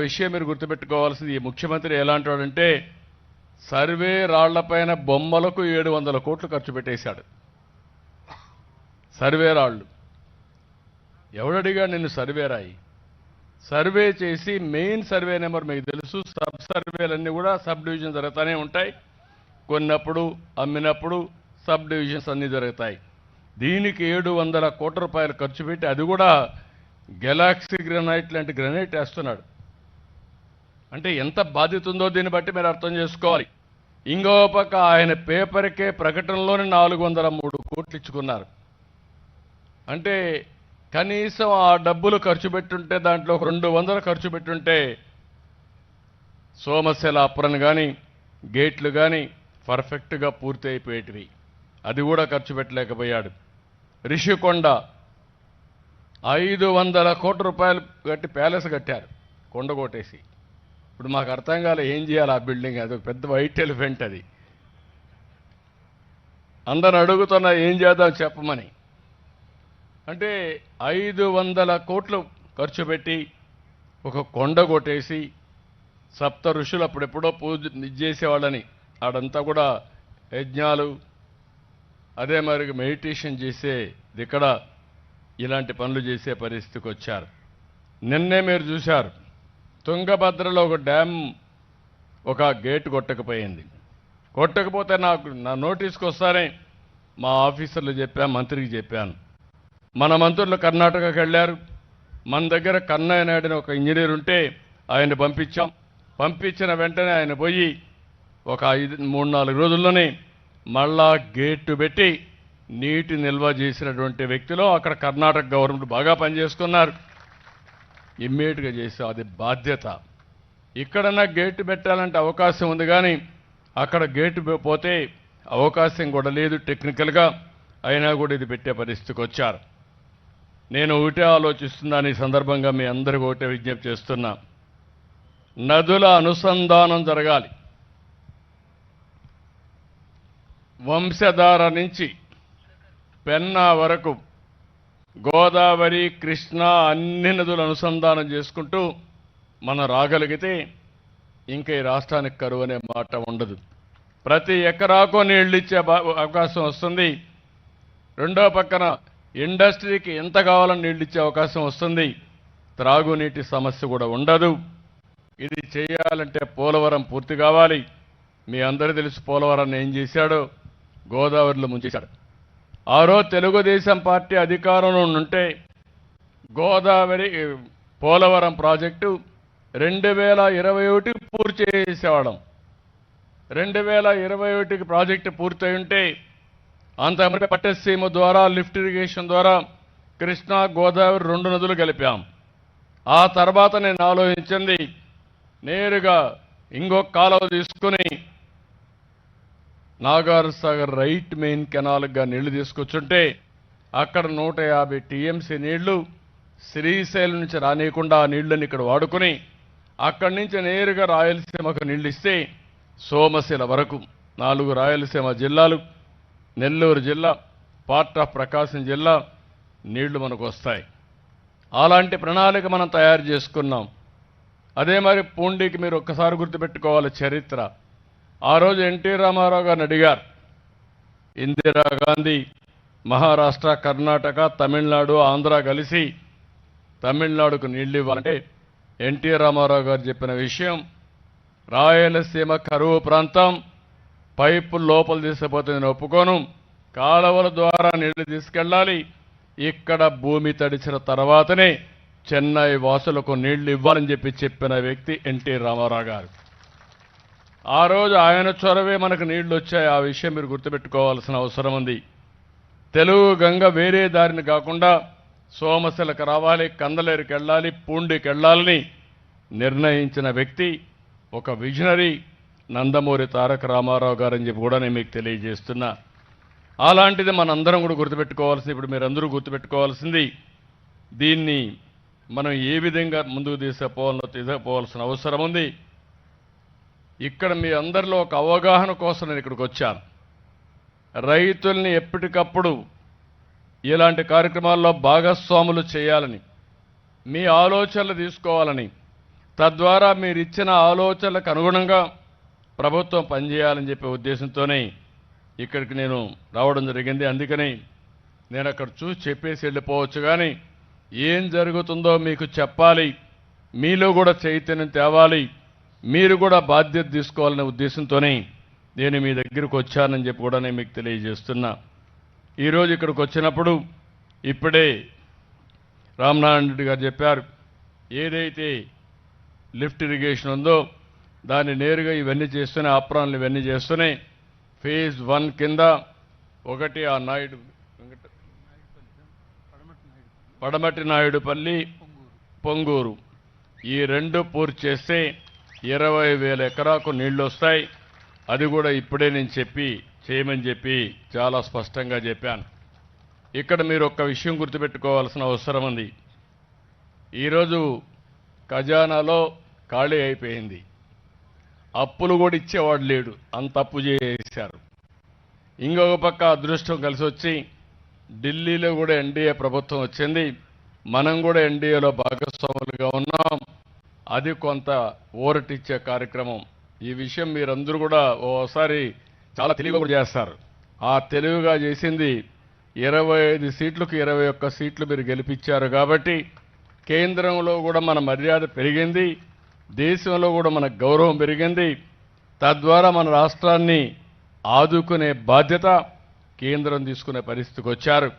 విషయం మీరు గుర్తుపెట్టుకోవాల్సింది ఈ ముఖ్యమంత్రి ఎలాంటి వాడంటే సర్వే రాళ్ళపైన బొమ్మలకు ఏడు వందల కోట్లు ఖర్చు పెట్టేశాడు. సర్వే రాళ్ళు ఎవడడిగా నిన్ను సర్వే రాయి? సర్వే చేసి మెయిన్ సర్వే నెంబర్ మీకు తెలుసు సబ్ సర్వేలన్నీ కూడా సబ్ డివిజన్ జరుగుతూనే ఉంటాయి. కొన్నప్పుడు అమ్మినప్పుడు సబ్ డివిజన్స్ అన్నీ జరుగుతాయి. దీనికి ఏడు వందల కోట్ల రూపాయలు ఖర్చు పెట్టి అది కూడా గెలాక్సీ గ్రనైట్ లాంటి గ్రనైట్ వేస్తున్నాడు. అంటే ఎంత బాధ్యత ఉందో దీన్ని బట్టి మీరు అర్థం చేసుకోవాలి. ఇంకో పక్క ఆయన పేపర్కే ప్రకటనలోనే నాలుగు వందల మూడు కోట్లు ఇచ్చుకున్నారు. అంటే కనీసం ఆ డబ్బులు ఖర్చు పెట్టుంటే దాంట్లో ఒక రెండు వందలు ఖర్చు పెట్టుంటే సోమశల అప్రన్ కానీ గేట్లు కానీ పర్ఫెక్ట్గా పూర్తి అయిపోయేటివి అది కూడా ఖర్చు పెట్టలేకపోయాడు. రిషికొండ ఐదు వందల కోట్ల రూపాయలు కట్టి ప్యాలెస్ కట్టారు కొండ కొట్టేసి. ఇప్పుడు మాకు అర్థం కాలే ఏం చేయాలి ఆ బిల్డింగ్ అది. ఒక పెద్ద వైట్ ఎలిఫెంట్ అది. అందరు అడుగుతున్నా ఏం చేద్దాం చెప్పమని. అంటే ఐదు వందల కోట్లు ఖర్చు పెట్టి ఒక కొండ కొట్టేసి సప్త ఋషులు అప్పుడెప్పుడో పూజ ఇది చేసేవాళ్ళని. ఆడంతా కూడా యజ్ఞాలు. అదే మరి మెడిటేషన్ చేసే ఇక్కడ ఇలాంటి పనులు చేసే పరిస్థితికి వచ్చారు. నిన్నే మీరు చూశారు. తుంగభద్రలో ఒక డ్యామ్ ఒక గేట్ కొట్టకపోయింది. కొట్టకపోతే నాకు నా నోటీస్కి వస్తారే మా ఆఫీసర్లు చెప్పాను మంత్రికి చెప్పాను. మన మంత్రులు కర్ణాటకకి వెళ్ళారు. మన దగ్గర కన్నయ్య నాయుడు ఒక ఇంజనీర్ ఉంటే ఆయన పంపించాం. పంపించిన వెంటనే ఆయన పోయి ఒక ఐదు మూడు నాలుగు రోజుల్లోనే మళ్ళా గేటు పెట్టి నీటి నిల్వ చేసినటువంటి వ్యక్తిలో అక్కడ కర్ణాటక గవర్నమెంట్ బాగా పనిచేసుకున్నారు. ఇమ్మీడియట్గా చేసావు అది బాధ్యత. ఇక్కడన్నా గేటు పెట్టాలంటే అవకాశం ఉంది కానీ అక్కడ గేటు పోతే అవకాశం కూడా లేదు టెక్నికల్గా. అయినా కూడా ఇది పెట్టే పరిస్థితికి వచ్చారు. నేను ఒకటే ఆలోచిస్తున్నాను ఈ సందర్భంగా మీ అందరికీ ఒకటే విజ్ఞప్తి చేస్తున్నా. నదుల అనుసంధానం జరగాలి. వంశధార నుంచి పెన్నా వరకు గోదావరి కృష్ణ అన్ని నదులు అనుసంధానం చేసుకుంటూ మనం రాగలిగితే ఇంకా ఈ రాష్ట్రానికి కరువు అనే మాట ఉండదు. ప్రతి ఎకరాకు నీళ్ళు ఇచ్చే అవకాశం వస్తుంది. రెండో పక్కన ఇండస్ట్రీకి ఎంత కావాలని నీళ్ళు ఇచ్చే అవకాశం వస్తుంది. త్రాగునీటి సమస్య కూడా ఉండదు. ఇది చేయాలంటే పోలవరం పూర్తి కావాలి. మీ అందరూ తెలిసి పోలవరాన్ని ఏం చేశాడో? గోదావరిలో ముంచేశాడు. ఆరో తెలుగుదేశం పార్టీ అధికారంలో ఉంటే గోదావరి పోలవరం ప్రాజెక్టు రెండు వేల ఇరవై ఒకటికి పూర్తి చేసేవాళ్ళం. రెండు వేల ఇరవై ఒకటికి ప్రాజెక్టు పూర్తయి ఉంటే అంత పట్టసీమ ద్వారా లిఫ్ట్ ఇరిగేషన్ ద్వారా కృష్ణా గోదావరి రెండు నదులు కలిపాం. ఆ తర్వాత నేను ఆలోచించింది నేరుగా ఇంకొక కాలువ తీసుకుని నాగార్ సాగర్ రైట్ మెయిన్ కెనాల్గా నీళ్ళు తీసుకొచ్చుంటే అక్కడ నూట యాభై టీఎంసీ నీళ్ళు శ్రీశైలం నుంచి రానియకుండా ఆ నీళ్ళను ఇక్కడ వాడుకుని అక్కడి నుంచి నేరుగా రాయలసీమకు నీళ్ళు ఇస్తే సోమశిల వరకు. నాలుగు రాయలసీమ జిల్లాలు నెల్లూరు జిల్లా పార్ట్ ఆఫ్ ప్రకాశం జిల్లా నీళ్ళు మనకు వస్తాయి. అలాంటి ప్రణాళిక మనం తయారు చేసుకున్నాం. అదే మరి పూండికి మీరు ఒక్కసారి గుర్తుపెట్టుకోవాలి చరిత్ర. ఆ రోజు ఎన్టీ రామారావు గారిని అడిగారు ఇందిరాగాంధీ మహారాష్ట్ర కర్ణాటక తమిళనాడు ఆంధ్ర కలిసి తమిళనాడుకు నీళ్ళు ఇవ్వాలంటే ఎన్టీ రామారావు గారు చెప్పిన విషయం రాయలసీమ కరువు ప్రాంతం పైపు లోపల తీసుకుపోతే నేను ఒప్పుకోను కాలువల ద్వారా నీళ్ళు తీసుకెళ్ళాలి ఇక్కడ భూమి తడిచిన తర్వాతనే చెన్నై వాసులకు నీళ్ళు ఇవ్వాలని చెప్పి చెప్పిన వ్యక్తి ఎన్టీ రామారావు గారు. ఆ రోజు ఆయన చొరవే మనకు నీళ్ళు వచ్చాయి. ఆ విషయం మీరు గుర్తుపెట్టుకోవాల్సిన అవసరం ఉంది. తెలుగు గంగ వేరే దారిని కాకుండా సోమశిలకు రావాలి కందలేరుకి వెళ్ళాలి పూండికి వెళ్ళాలని నిర్ణయించిన వ్యక్తి ఒక విజనరీ నందమూరి తారక రామారావు గారని చెప్పి కూడా నేను మీకు తెలియజేస్తున్నా. అలాంటిది మనందరం కూడా గుర్తుపెట్టుకోవాల్సింది. ఇప్పుడు మీరందరూ గుర్తుపెట్టుకోవాల్సింది దీన్ని మనం ఏ విధంగా ముందుకు తీసుకుపోవాలో తీసుకుపోవాల్సిన అవసరం ఉంది. ఇక్కడ మీ అందరిలో ఒక అవగాహన కోసం నేను ఇక్కడికి వచ్చాను. రైతుల్ని ఎప్పటికప్పుడు ఇలాంటి కార్యక్రమాల్లో భాగస్వాములు చేయాలని మీ ఆలోచనలు తీసుకోవాలని తద్వారా మీరు ఇచ్చిన ఆలోచనలకు అనుగుణంగా ప్రభుత్వం పనిచేయాలని చెప్పే ఉద్దేశంతోనే ఇక్కడికి నేను రావడం జరిగింది. అందుకని నేను అక్కడ చూసి చెప్పేసి వెళ్ళిపోవచ్చు కానీ ఏం జరుగుతుందో మీకు చెప్పాలి మీలో కూడా చైతన్యం తేవాలి మీరు కూడా బాధ్యత తీసుకోవాలనే ఉద్దేశంతోనే నేను మీ దగ్గరకు వచ్చానని చెప్పి కూడా నేను మీకు తెలియజేస్తున్నా. ఈరోజు ఇక్కడికి వచ్చినప్పుడు ఇప్పుడే రామనారాయణ రెడ్డి గారు చెప్పారు ఏదైతే లిఫ్ట్ ఇరిగేషన్ ఉందో దాన్ని నేరుగా ఇవన్నీ చేస్తూనే ఆప్రాన్లు ఇవన్నీ చేస్తూనే ఫేజ్ వన్ కింద ఒకటి ఆ నాయుడు వెంకట- పడమటి నాయుడుపల్లి పొంగూరు. ఈ రెండు పూర్తి చేస్తే ఇరవై వేల ఎకరాకు నీళ్ళు వస్తాయి అది కూడా ఇప్పుడే నేను చెప్పి చేయమని చెప్పి చాలా స్పష్టంగా చెప్పాను. ఇక్కడ మీరు ఒక్క విషయం గుర్తుపెట్టుకోవాల్సిన అవసరం ఉంది. ఈరోజు ఖజానాలో ఖాళీ అయిపోయింది. అప్పులు కూడా ఇచ్చేవాడు లేడు. అంత అప్పు చేశారు. ఇంకొక పక్క అదృష్టం కలిసి వచ్చి ఢిల్లీలో కూడా ఎన్డీఏ ప్రభుత్వం వచ్చింది. మనం కూడా ఎన్డీఏలో భాగస్వాములుగా ఉన్నాం. అది కొంత ఊరటిచ్చే కార్యక్రమం. ఈ విషయం మీరందరూ కూడా ఓసారి చాలా తెలివిగా చేస్తారు. ఆ తెలివిగా చేసింది ఇరవై ఐదు సీట్లకు ఇరవై ఒక్క సీట్లు మీరు గెలిపించారు కాబట్టి కేంద్రంలో కూడా మన మర్యాద పెరిగింది దేశంలో కూడా మన గౌరవం పెరిగింది. తద్వారా మన రాష్ట్రాన్ని ఆదుకునే బాధ్యత కేంద్రం తీసుకునే పరిస్థితికి వచ్చారు.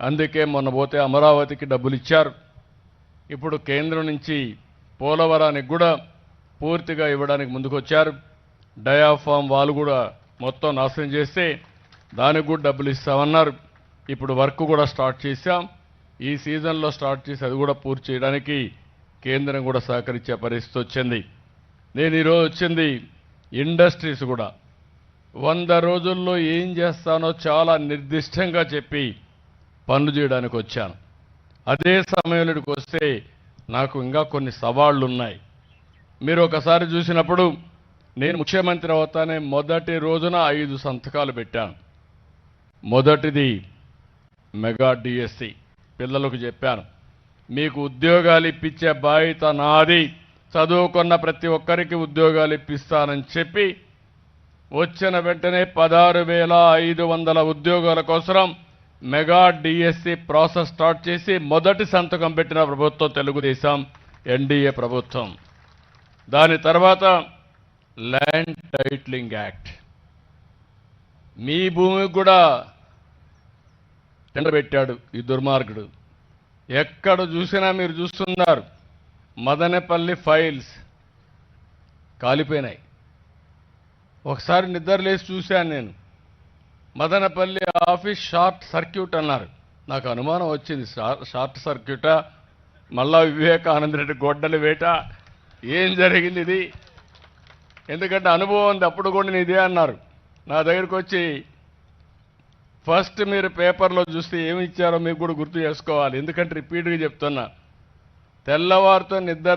అందుకే మొన్న పోతే అమరావతికి డబ్బులు ఇచ్చారు ఇప్పుడు కేంద్రం నుంచి పోలవరానికి కూడా పూర్తిగా ఇవ్వడానికి ముందుకొచ్చారు. డయాఫామ్ వాళ్ళు కూడా మొత్తం నాశనం చేస్తే దానికి కూడా డబ్బులు ఇస్తామన్నారు. ఇప్పుడు వర్క్ కూడా స్టార్ట్ చేశాం. ఈ సీజన్లో స్టార్ట్ చేసి అది కూడా పూర్తి చేయడానికి కేంద్రం కూడా సహకరించే పరిస్థితి వచ్చింది. నేను ఈరోజు వచ్చింది ఇండస్ట్రీస్ కూడా. వంద రోజుల్లో ఏం చేస్తానో చాలా నిర్దిష్టంగా చెప్పి పనులు చేయడానికి వచ్చాను. అదే సమయంలోకి వస్తే నాకు ఇంకా కొన్ని సవాళ్ళు ఉన్నాయి మీరు ఒకసారి చూసినప్పుడు నేను ముఖ్యమంత్రి అవుతానే మొదటి రోజున ఐదు సంతకాలు పెట్టాను. మొదటిది మెగా డిఎస్సి పిల్లలకు చెప్పాను. మీకు ఉద్యోగాలు ఇప్పించే బాధ్యత నాది. చదువుకున్న ప్రతి ఒక్కరికి ఉద్యోగాలు ఇప్పిస్తానని చెప్పి వచ్చిన వెంటనే పదహారు వేల ఐదు వందల ఉద్యోగాల కోసం మెగా డిఎస్సి ప్రాసెస్ స్టార్ట్ చేసి మొదటి సంతకం పెట్టిన ప్రభుత్వం తెలుగుదేశం ఎన్డీఏ ప్రభుత్వం. దాని తర్వాత ల్యాండ్ టైట్లింగ్ యాక్ట్. మీ భూమికి కూడా టెండర్ పెట్టాడు ఈ దుర్మార్గుడు. ఎక్కడ చూసినా మీరు చూస్తున్నారు మదనపల్లి ఫైల్స్ కాలిపోయినాయి. ఒకసారి నిద్రలేసి చూశాను నేను. మదనపల్లి ఆఫీస్ షార్ట్ సర్క్యూట్ అన్నారు. నాకు అనుమానం వచ్చింది. షార్ట్ సర్క్యూటా? మళ్ళా వివేకానంద రెడ్డి గొడ్డలు వేట? ఏం జరిగింది ఇది? ఎందుకంటే అనుభవం ఉంది. అప్పుడు కూడా నేను ఇదే అన్నారు. నా దగ్గరికి వచ్చి ఫస్ట్ మీరు పేపర్లో చూస్తే ఏమి ఇచ్చారో మీకు కూడా గుర్తు చేసుకోవాలి. ఎందుకంటే రిపీట్గా చెప్తున్నా. తెల్లవారితో నిద్ర